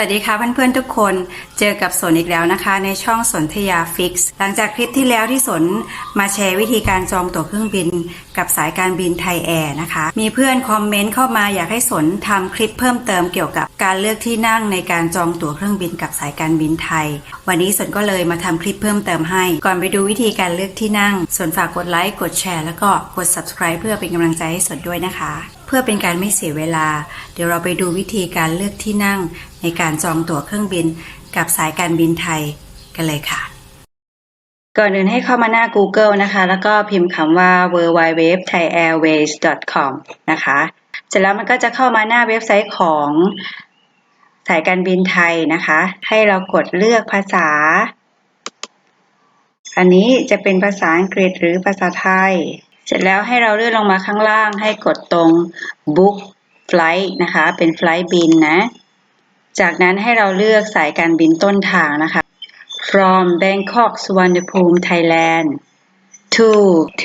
วัสดีค่ะเพื่อนๆทุกคนเจอกับสนอีกแล้วนะคะ ในช่องสนธยาฟิกซ์หลังจากคลิปที่แล้วที่สนมาแชร์วิธีการจองตั๋วเครื่องบิน กับสายการบินไทยแอร์นะคะ มีเพื่อนคอมเมนต์เข้ามาอยากให้สนทำคลิปเพิ่มเติมเกี่ยวกับการเลือกที่นั่งในการจองตั๋วเครื่องบินกับสายการบินไทย วันนี้สนก็เลยมาทำคลิปเพิ่มเติมให้ ก่อนไปดูวิธีการเลือกที่นั่งสนฝากกดไลค์กดแชร์แล้วก็กด subscribe เพื่อเป็นกำลังใจให้สนด้วยนะคะ เพื่อเป็นการไม่เสียเวลา เดี๋ยวเราไปดูวิธีการเลือกที่นั่ง ในการจองตั๋วเครื่องบินกับสายการบินไทยกันเลยค่ะ ก่อนอื่นให้เข้ามาหน้า Google นะคะ แล้วก็พิมพ์คำว่า w w w t h a i a i r w a y s c o m นะคะ เสร็จแล้วมันก็จะเข้ามาหน้าเว็บไซต์ของสายการบินไทยนะคะ ให้เรากดเลือกภาษา อันนี้จะเป็นภาษาอังกฤษหรือภาษาไทย เสร็จแล้วให้เราเลื่อนลงมาข้างล่างให้กดตรง book flight นะคะ เป็น flight บินนะ จากนั้นให้เราเลือกสายการบินต้นทางนะคะ from Bangkok Suvarnabhumi Thailand to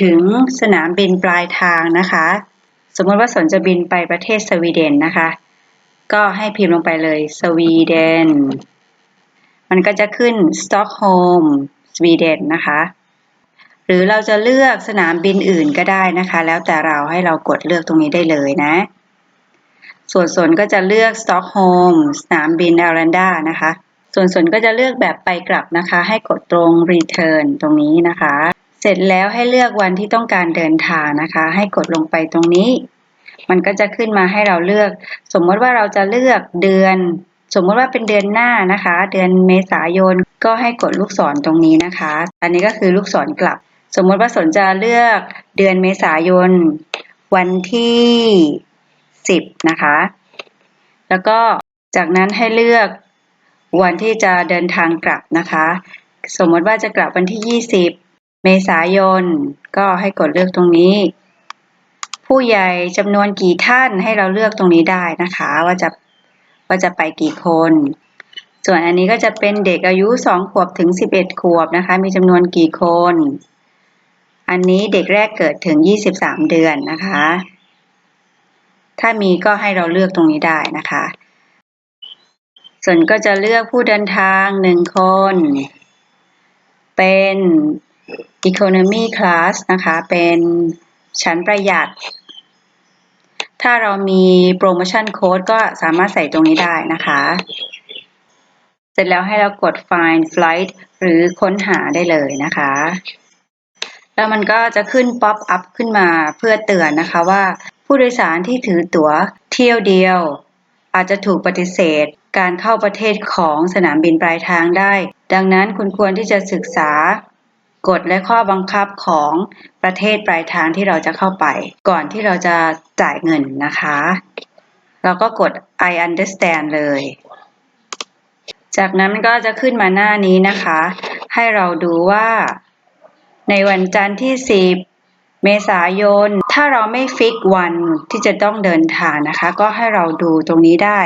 ถึงสนามบินปลายทางนะคะ สมมติว่าสนจะบินไปประเทศสวีเดนนะคะ ก็ให้พิมพ์ลงไปเลยสวีเดน มันก็จะขึ้นสต็อกโฮล์มสวีเดนนะคะ รือเราจะเลือกสนามบินอื่นก็ได้นะคะ แล้วแต่เราให้เรากดเลือกตรงนี้ได้เลยนะ ส่วนสนก็จะเลือกสต็อกโฮมสนามบินอารันดานะคะ ส่วนสนก็จะเลือกแบบไปกลับนะคะ ให้กดตรง return ตรงนี้นะคะ เสร็จแล้วให้เลือกวันที่ต้องการเดินทางนะคะ ให้กดลงไปตรงนี้ มันก็จะขึ้นมาให้เราเลือก สมมติว่าเราจะเลือกเดือน สมมติว่าเป็นเดือนหน้านะคะ เดือนเมษายนก็ให้กดลูกศรตรงนี้นะคะ อันนี้ก็คือลูกศรกลับ สมมติว่าสนจะเลือกเดือนเมษายน วันที่ 10 นะคะ แล้วก็จากนั้นให้เลือกวันที่จะเดินทางกลับนะคะ สมมติว่าจะกลับวันที่ 20 เมษายน ก็ให้กดเลือกตรงนี้ ผู้ใหญ่จำนวนกี่ท่านให้เราเลือกตรงนี้ได้นะคะ ว่าจะว่าจะไปกี่คน ส่วนอันนี้ก็จะเป็นเด็กอายุ 2 ขวบถึง 11 ขวบนะคะ มีจำนวนกี่คน อันนี้เด็กแรกเกิดถึง 23 เดือนนะคะ ถ้ามีก็ให้เราเลือกตรงนี้ได้นะคะ ส่วนก็จะเลือกผู้เดินทางหนึ่งคน เป็น economy class นะคะ เป็นชั้นประหยัด ถ้าเรามีโปรโมชั่นโค้ดก็สามารถใส่ตรงนี้ได้นะคะ เสร็จแล้วให้เรากด find flight หรือค้นหาได้เลยนะคะ แล้วมันก็จะขึ้น pop up ขึ้นมาเพื่อเตือนนะคะว่า ผู้โดยสารที่ถือตั๋วเที่ยวเดียว อาจจะถูกปฏิเสธ การเข้าประเทศของสนามบินปลายทางได้ ดังนั้นคุณควรที่จะศึกษากฎและข้อบังคับของประเทศปลายทางที่เราจะเข้าไป ก่อนที่เราจะจ่ายเงินนะคะ เราก็กด I understand เลย จากนั้นก็จะขึ้นมาหน้านี้นะคะ ให้เราดูว่า ในวันจันทร์ที่ 10 เมษายน ถ้าเราไม่ฟิกวันที่จะต้องเดินทางนะคะ ก็ให้เราดูตรงนี้ได้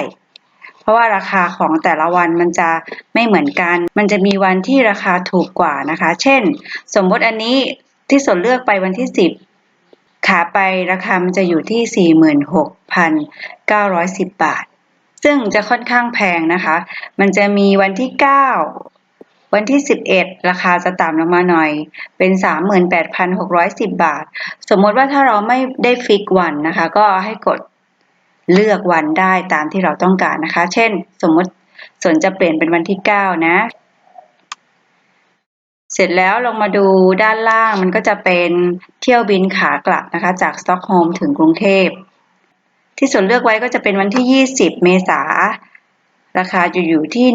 เพราะว่าราคาของแต่ละวันมันจะไม่เหมือนกัน มันจะมีวันที่ราคาถูกกว่านะคะ เช่น สมมติอันนี้ที่สนเลือกไปวันที่ 10 ขาไปราคามันจะอยู่ที่ 46,910 บาท ซึ่งจะค่อนข้างแพงนะคะ มันจะมีวันที่ 9 วันที่ 11 ราคาจะต่ำลงมาหน่อย เป็น 38,610 บาท สมมติว่าถ้าเราไม่ได้ฟิกวันนะคะ ก็ให้กดเลือกวันได้ตามที่เราต้องการนะคะ เช่น สมมติสนจะเปลี่ยนเป็นวันที่ 9 นะ เสร็จแล้วลงมาดูด้านล่างมันก็จะเป็นเที่ยวบินขากลับนะคะ จากสต็อกโฮล์มถึงกรุงเทพ ที่ส่วนเลือกไว้ก็จะเป็นวันที่ 20 เมษา ราคาจะอยู่ที่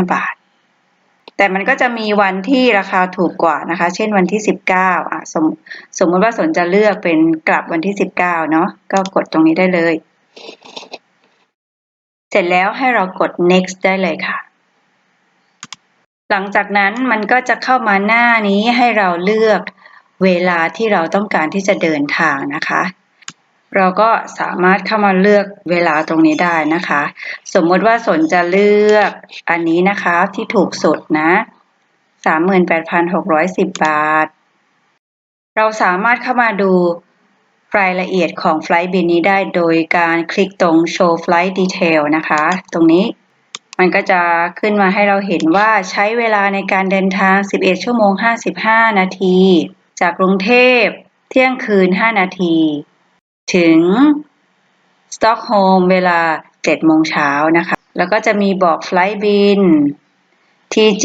19,215 บาท แต่มันก็จะมีวันที่ราคาถูกกว่านะคะ เช่นวันที่ 19อะสมสมมติว่าสนจะเลือกเป็นกลับวันที่ 19 เนาะก็กดตรงนี้ได้เลย เสร็จแล้วให้เรากด next ได้เลยค่ะ หลังจากนั้นมันก็จะเข้ามาหน้านี้ให้เราเลือกเวลาที่เราต้องการที่จะเดินทางนะคะ เราก็สามารถเข้ามาเลือกเวลาตรงนี้ได้นะคะ สมมติว่าสนจะเลือกอันนี้นะคะที่ถูกสุดนะ38,610 บาท เราสามารถเข้ามาดูรายละเอียดของ Flight Bill นี้ได้โดยการคลิกตรง Show Flight Detail นะคะ ตรงนี้มันก็จะขึ้นมาให้เราเห็นว่าใช้เวลาในการเดินทาง 11 ชั่วโมง 55 นาที จากกรุงเทพเที่ยงคืน 5 นาที ถึงสต็อกโฮล์มเวลา7โมงเช้านะคะ แล้วก็จะมีบอกไฟล์บิน TG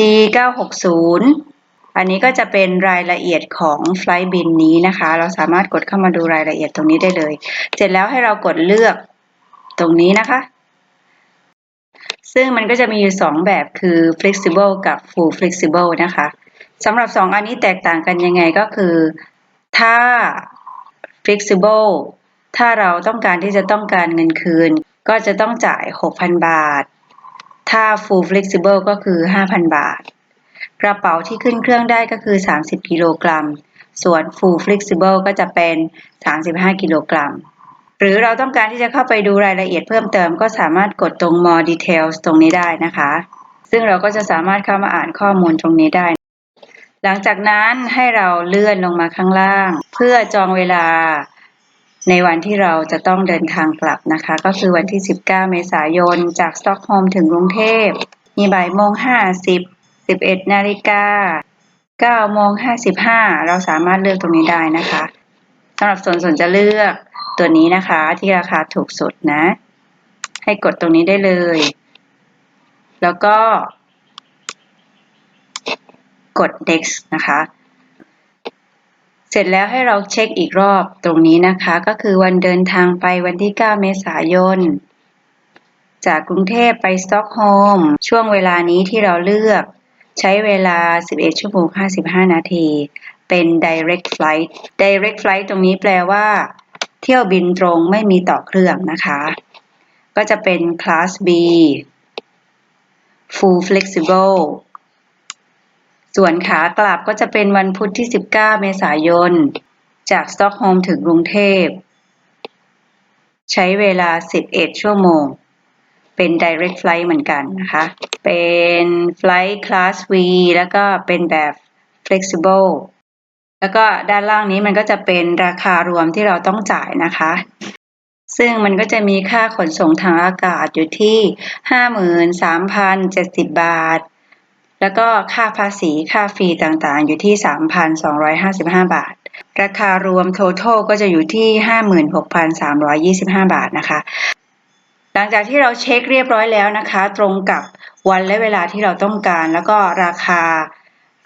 960 อันนี้ก็จะเป็นรายละเอียดของไฟล์บินนี้นะคะ เราสามารถกดเข้ามาดูรายละเอียดตรงนี้ได้เลย เสร็จแล้วให้เรากดเลือกตรงนี้นะคะ ซึ่งมันก็จะมีอยู่ 2 แบบคือ flexible กับ full flexible นะคะสำหรับ 2 อันนี้แตกต่างกันยังไงก็คือ ถ้า flexible ถ้าเราต้องการที่จะต้องการเงินคืน ก็จะต้องจ่าย 6,000 บาท ถ้า full flexible ก็คือ 5,000 บาท กระเป๋าที่ขึ้นเครื่องได้ก็คือ 30 กิโลกรัม ส่วน full flexible ก็จะเป็น 35 กิโลกรัม หรือเราต้องการที่จะเข้าไปดูรายละเอียดเพิ่มเติม ก็สามารถกดตรง more details ตรงนี้ได้นะคะ ซึ่งเราก็จะสามารถเข้ามาอ่านข้อมูลตรงนี้ได้หลังจากนั้นให้เราเลื่อนลงมาข้างล่าง เพื่อจองเวลา ในวันที่เราจะต้องเดินทางกลับนะคะ ก็คือวันที่ 19 เมษายน จากสต็อกโฮล์มถึงกรุงเทพ มีบ่ายโมง 50 11 นาฬิกา 9 โมง 55 เราสามารถเลือกตรงนี้ได้นะคะสำหรับส่วนส่วนจะเลือกตัวนี้นะคะที่ราคาถูกสุดนะ ให้กดตรงนี้ได้เลย แล้วก็กด next นะคะ เสร็จแล้วให้เราเช็คอีกรอบตรงนี้นะคะ ก็คือวันเดินทางไปวันที่ 9 เมษายน จากกรุงเทพไปสต็อกโฮล์มช่วงเวลานี้ที่เราเลือก ใช้เวลา 11 ชั่วโมง 55 นาที เป็น direct flight direct flight ตรงนี้แปลว่า เที่ยวบินตรงไม่มีต่อเครื่องนะคะ ก็จะเป็น class B full flexible ส่วนขากลับก็จะเป็นวันพุธที่ 19 เมษายน จากสต็อกโฮล์มถึงกรุงเทพ ใช้เวลา 11 ชั่วโมง เป็น direct flight เหมือนกันนะคะ เป็น flight class V แล้วก็เป็นแบบ flexible แล้วก็ด้านล่างนี้มันก็จะเป็นราคารวมที่เราต้องจ่ายนะคะ ซึ่งมันก็จะมีค่าขนส่งทางอากาศอยู่ที่ 53,070 บาท แล้วก็ค่าภาษีค่าฟรีต่างๆ อยู่ที่ 3,255 บาท ราคารวม total ก็จะอยู่ที่ 56,325 บาทนะคะ หลังจากที่เราเช็คเรียบร้อยแล้วนะคะ ตรงกับวันและเวลาที่เราต้องการ แล้วก็ราคา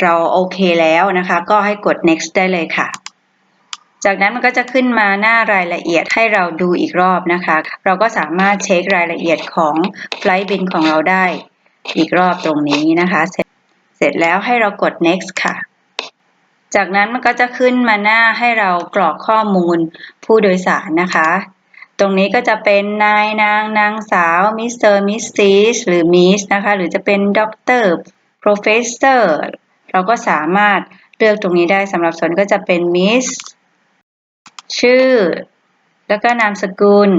เราโอเคแล้วนะคะ ก็ให้กด next ได้เลยค่ะจากนั้นมันก็จะขึ้นมาหน้ารายละเอียดให้เราดูอีกรอบนะคะ เราก็สามารถเช็ครายละเอียดของ flight bill ของเราได้ อีกรอบตรงนี้นะคะเสร็จเสร็จแล้วให้เรากด next ค่ะ จากนั้นมันก็จะขึ้นมาหน้าให้เรากรอกข้อมูลผู้โดยสารนะคะ ตรงนี้ก็จะเป็นนายนางนางสาวมิสเตอร์มิสซีสหรือมิสนะคะ หรือจะเป็นด็อกเตอร์ professor เราก็สามารถเลือกตรงนี้ได้สำหรับสนก็จะเป็นมิสชื่อ แล้วก็นามสกุล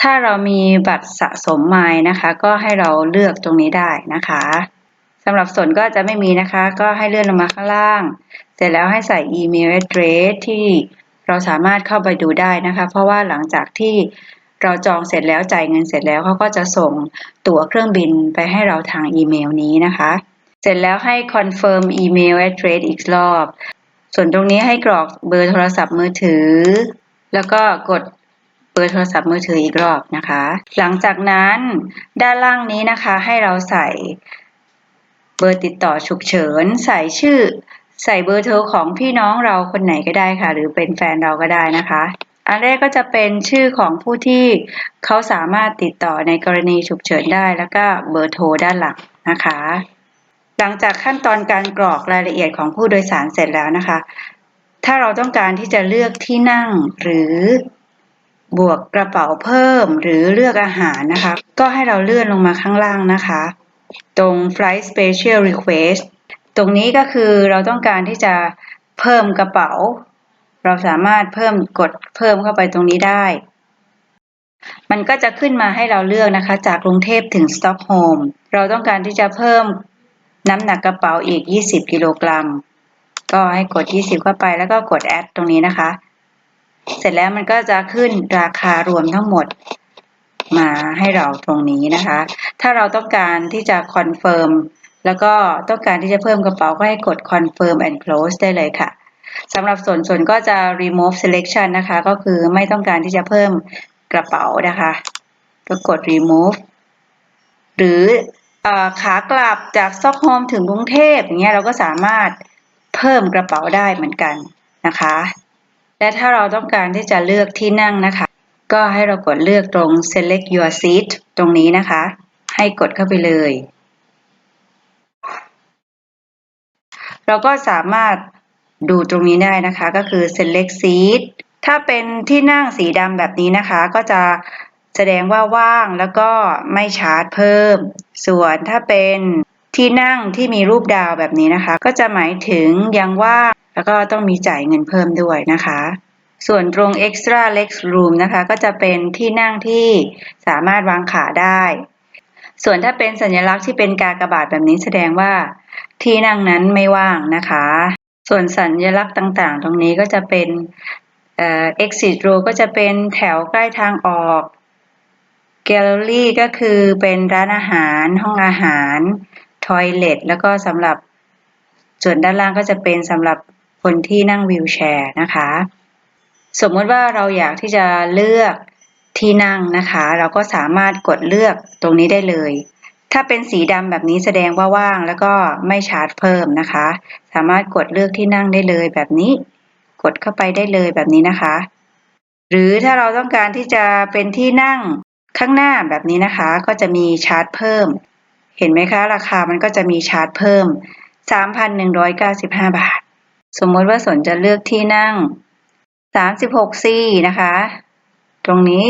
ถ้าเรามีบัตรสะสมไมล์นะคะ ก็ให้เราเลือกตรงนี้ได้นะคะสำหรับส่วนก็จะไม่มีนะคะ ก็ให้เลื่อนลงมาข้างล่าง เสร็จแล้วให้ใส่อีเมล address ที่เราสามารถเข้าไปดูได้นะคะ เพราะว่าหลังจากที่เราจองเสร็จแล้วจ่ายเงินเสร็จแล้วเขาก็จะส่งตั๋วเครื่องบินไปให้เราทางอีเมลนี้นะคะ เสร็จแล้วให้ confirm email address อีกรอบ ส่วนตรงนี้ให้กรอกเบอร์โทรศัพท์มือถือ แล้วก็กด เบอร์โทรศัพท์มือถืออีกรอบนะคะ หลังจากนั้นด้านล่างนี้นะคะให้เราใส่เบอร์ติดต่อฉุกเฉิน ใส่ชื่อ ใส่เบอร์โทรของพี่น้องเราคนไหนก็ได้ค่ะ หรือเป็นแฟนเราก็ได้นะคะ อันแรกก็จะเป็นชื่อของผู้ที่เขาสามารถติดต่อในกรณีฉุกเฉินได้แล้วก็เบอร์โทรด้านหลังนะคะ หลังจากขั้นตอนการกรอกรายละเอียดของผู้โดยสารเสร็จแล้วนะคะ ถ้าเราต้องการที่จะเลือกที่นั่งหรือ บวกกระเป๋าเพิ่มหรือเลือกอาหารนะคะ ก็ให้เราเลื่อนลงมาข้างล่างนะคะ ตรง flight special request ตรงนี้ก็คือเราต้องการที่จะเพิ่มกระเป๋า เราสามารถเพิ่มกดเพิ่มเข้าไปตรงนี้ได้ มันก็จะขึ้นมาให้เราเลือกนะคะ จากกรุงเทพถึงสต็อกโฮล์มเราต้องการที่จะเพิ่มน้ำหนักกระเป๋าอีก 20 กิโลกรัม ก็ให้กด 20 เข้าไปแล้วก็กด add ตรงนี้นะคะ เสร็จแล้วมันก็จะขึ้นราคารวมทั้งหมดมาให้เราตรงนี้นะคะ ถ้าเราต้องการที่จะคอนเฟิร์มแล้วก็ต้องการที่จะเพิ่มกระเป๋าก็ให้กด confirm and close ได้เลยค่ะสำหรับส่วนส่วนก็จะ remove selection นะคะ ก็คือไม่ต้องการที่จะเพิ่มกระเป๋านะคะ ก็กด remove หรืออขากลับจากสต็อกโฮมถึงกรุงเทพอย่างเงี้ยเราก็สามารถเพิ่มกระเป๋าได้เหมือนกันนะคะ และถ้าเราต้องการที่จะเลือกที่นั่งนะคะ ก็ให้เรากดเลือกตรง select your seat ตรงนี้นะคะ ให้กดเข้าไปเลย เราก็สามารถดูตรงนี้ได้นะคะ ก็คือ select seat ถ้าเป็นที่นั่งสีดำแบบนี้นะคะ ก็จะแสดงว่าว่างแล้วก็ไม่ชาร์จเพิ่ม ส่วนถ้าเป็นที่นั่งที่มีรูปดาวแบบนี้นะคะ ก็จะหมายถึงยังว่าง แล้วก็ต้องมีจ่ายเงินเพิ่มด้วยนะคะ ส่วนตรง extra leg room นะคะ ก็จะเป็นที่นั่งที่สามารถวางขาได้ ส่วนถ้าเป็นสัญลักษณ์ที่เป็นกากบาทแบบนี้แสดงว่าที่นั่งนั้นไม่ว่างนะคะ ส่วนสัญลักษณ์ต่างๆ ตรงนี้ก็จะเป็นเอ่อ exit row ก็จะเป็นแถวใกล้ทางออก gallery ก็คือเป็นร้านอาหาร ห้องอาหาร toilet แล้วก็สำหรับส่วนด้านล่างก็จะเป็นสำหรับ คนที่นั่งวีลแชร์นะคะ สมมติว่าเราอยากที่จะเลือกที่นั่งนะคะ เราก็สามารถกดเลือกตรงนี้ได้เลย ถ้าเป็นสีดำแบบนี้แสดงว่าว่างแล้วก็ไม่ชาร์จเพิ่มนะคะ สามารถกดเลือกที่นั่งได้เลยแบบนี้ กดเข้าไปได้เลยแบบนี้นะคะ หรือถ้าเราต้องการที่จะเป็นที่นั่งข้างหน้าแบบนี้นะคะ ก็จะมีชาร์จเพิ่ม เห็นไหมคะ ราคามันก็จะมีชาร์จเพิ่ม 3,195 บาท สมมติว่าสนจะเลือกที่นั่ง 36C นะคะ ตรงนี้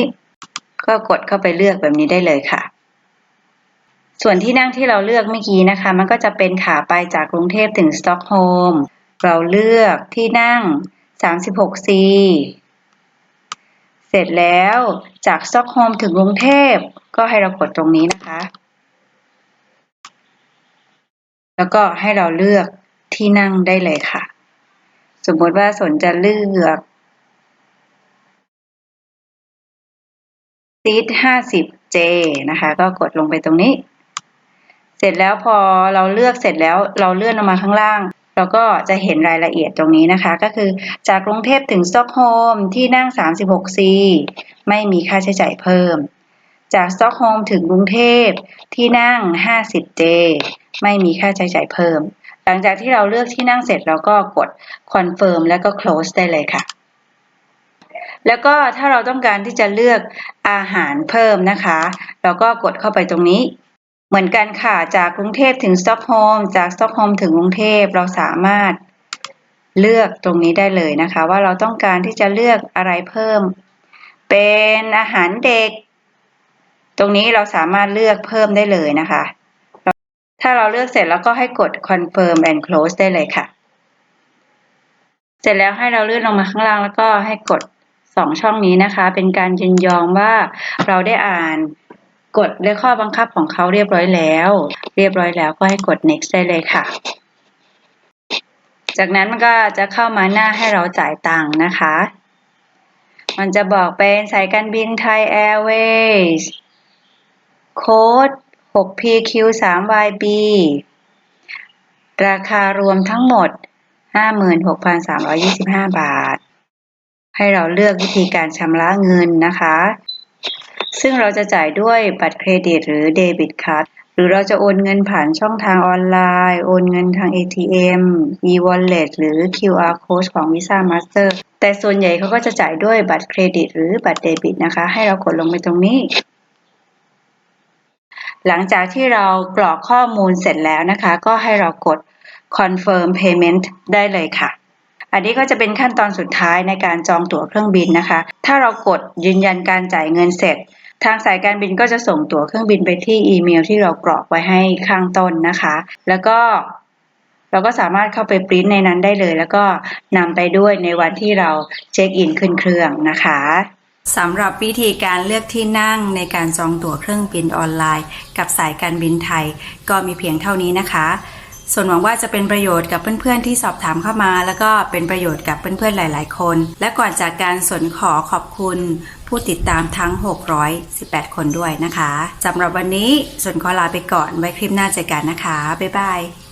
ก็กดเข้าไปเลือกแบบนี้ได้เลยค่ะ ส่วนที่นั่งที่เราเลือกเมื่อกี้นะคะ มันก็จะเป็นขาไปจากกรุงเทพถึงสต็อกโฮล์มเราเลือกที่นั่ง 36C เสร็จแล้วจากสต็อกโฮล์มถึงกรุงเทพก็ให้เรากดตรงนี้นะคะ แล้วก็ให้เราเลือกที่นั่งได้เลยค่ะ สมมติว่าสนจะเลือกซีท 50J นะคะ ก็กดลงไปตรงนี้ เสร็จแล้วพอเราเลือกเสร็จแล้วเราเลื่อนลงมาข้างล่างเราก็จะเห็นรายละเอียดตรงนี้นะคะ ก็คือจากกรุงเทพถึงสต็อกโฮล์มที่นั่ง 36C ไม่มีค่าใช้จ่ายเพิ่ม จากสต็อกโฮล์มถึงกรุงเทพที่นั่ง 50J ไม่มีค่าใช้จ่ายเพิ่ม หลังจากที่เราเลือกที่นั่งเสร็จเราก็กด confirm แล้วก็ close ได้เลยค่ะ แล้วก็ถ้าเราต้องการที่จะเลือกอาหารเพิ่มนะคะ เราก็กดเข้าไปตรงนี้เหมือนกันค่ะ จากกรุงเทพถึงสต็อกโฮล์มจากสต็อกโฮล์มถึงกรุงเทพเราสามารถเลือกตรงนี้ได้เลยนะคะ ว่าเราต้องการที่จะเลือกอะไรเพิ่ม เป็นอาหารเด็ก ตรงนี้เราสามารถเลือกเพิ่มได้เลยนะคะ ถ้าเราเลือกเสร็จแล้วก็ให้กด confirm and close ได้เลยค่ะ เสร็จแล้วให้เราเลื่อนลงมาข้างล่างแล้วก็ให้กดสองช่องนี้นะคะ เป็นการยินยอมว่าเราได้อ่านกฎและข้อบังคับของเขาเรียบร้อยแล้ว เรียบร้อยแล้วก็ให้กด next ได้เลยค่ะ จากนั้นมันก็จะเข้ามาหน้าให้เราจ่ายตังค์นะคะ มันจะบอกเป็นสายการบินไทยแอร์เวย์โค้ด 6PQ3YB ราคารวมทั้งหมด56,325บาท ให้เราเลือกวิธีการชำระเงินนะคะ ซึ่งเราจะจ่ายด้วยบัตรเครดิตหรือเดบิตคัหรือเราจะโอนเงินผ่านช่องทางออนไลน์ โอนเงินทาง ATM e-wallet หรือ QR code ของ Visa Master แต่ส่วนใหญ่เขาก็จะจ่ายด้วยบัตรเครดิตหรือบัตรเดบิตนะคะ ให้เรากดลงไปตรงนี้ หลังจากที่เรากรอกข้อมูลเสร็จแล้วนะคะ ก็ให้เรากด confirm payment ได้เลยค่ะ อันนี้ก็จะเป็นขั้นตอนสุดท้ายในการจองตั๋วเครื่องบินนะคะ ถ้าเรากดยืนยันการจ่ายเงินเสร็จ ทางสายการบินก็จะส่งตั๋วเครื่องบินไปที่อีเมลที่เรากรอกไว้ให้ข้างต้นนะคะ แล้วก็เราก็สามารถเข้าไปปริ้นในนั้นได้เลย แล้วก็นำไปด้วยในวันที่เราเช็คอินขึ้นเครื่องนะคะ สำหรับวิธีการเลือกที่นั่งในการจองตั๋วเครื่องบินออนไลน์ กับสายการบินไทย ก็มีเพียงเท่านี้นะคะ ส่วนหวังว่าจะเป็นประโยชน์กับเพื่อนๆที่สอบถามเข้ามา แล้วก็เป็นประโยชน์กับเพื่อนๆหลาย ๆ คน และก่อนจากการสนขอขอบคุณ ผู้ติดตามทั้ง 618 คนด้วยนะคะสำหรับวันนี้สนขอลาไปก่อนไว้คลิปหน้าเจอกันนะคะบ๊ายบาย